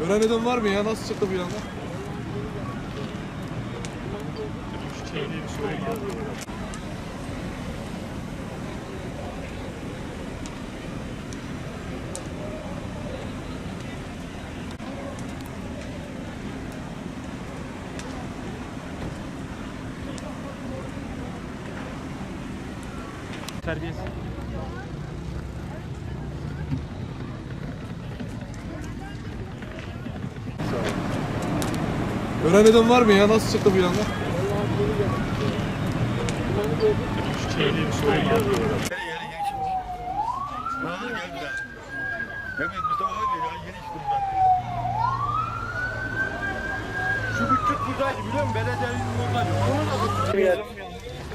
Gören var mı ya? Nasıl çıktı bu yanda? Terbiyesiz. Gören eden var mı ya? Nasıl çıktı bu yanda? Yeri yeri geçin. Nazır geldiler. Mehmet Mustafa diyor ya yeni çıktım ben. Şu küçük buradaydı biliyor musun? Belediyenin oradaydı.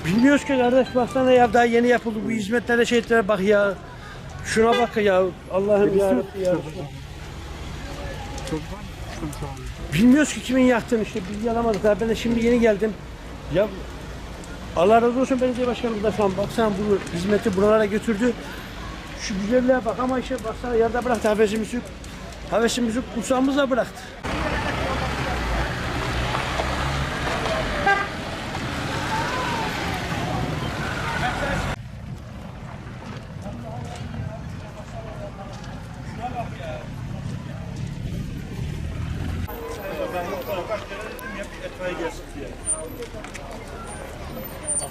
Bilmiyoruz ki kardeş baksana ya daha yeni yapıldı bu hizmetlere şeylere bak ya. Şuna bak ya Allah'ım ya Rabbi ya. Bilmiyoruz ki kimin yaktığını işte bilgi alamadık daha ben de şimdi yeni geldim. Ya Allah razı olsun belediye başkanımız da falan baksana bu hizmeti buralara götürdü. Şu güzelliğe bak ama işte baksana yerde bıraktı havesimizi. Havesimizi kursağımızla bıraktı.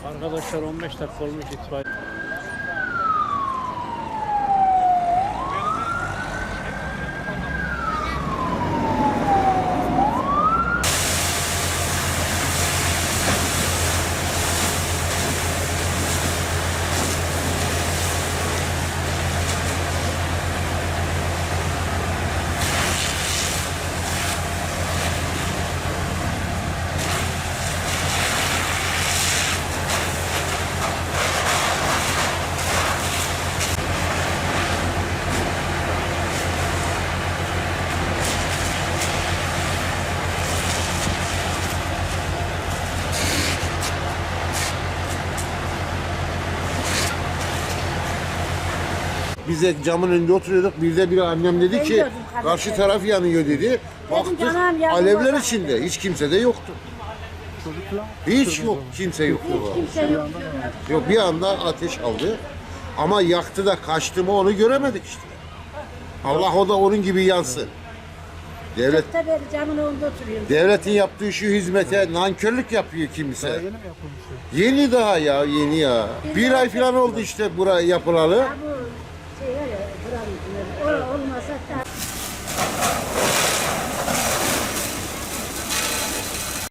Arkadaşlar 15 dakika olmuş itfaiye. Biz de camın önünde oturuyorduk. Birde bir annem dedi ki gördüm kardeşim. karşı taraf yanıyor dedi. Baktık canım, alevler içinde. Hiç kimse de yoktu. Hiç yok. Kimse yoktu. bu. Kimse yok. Yok bir anda ateş aldı. Ama yaktı da kaçtı mı onu göremedik işte. Allah o da onun gibi yansın. Devlet devletin yaptığı şu hizmete nankörlük yapıyor kimse. Yeni daha ya yeni ya. Bir ay falan oldu işte buraya yapılalı. Ya bu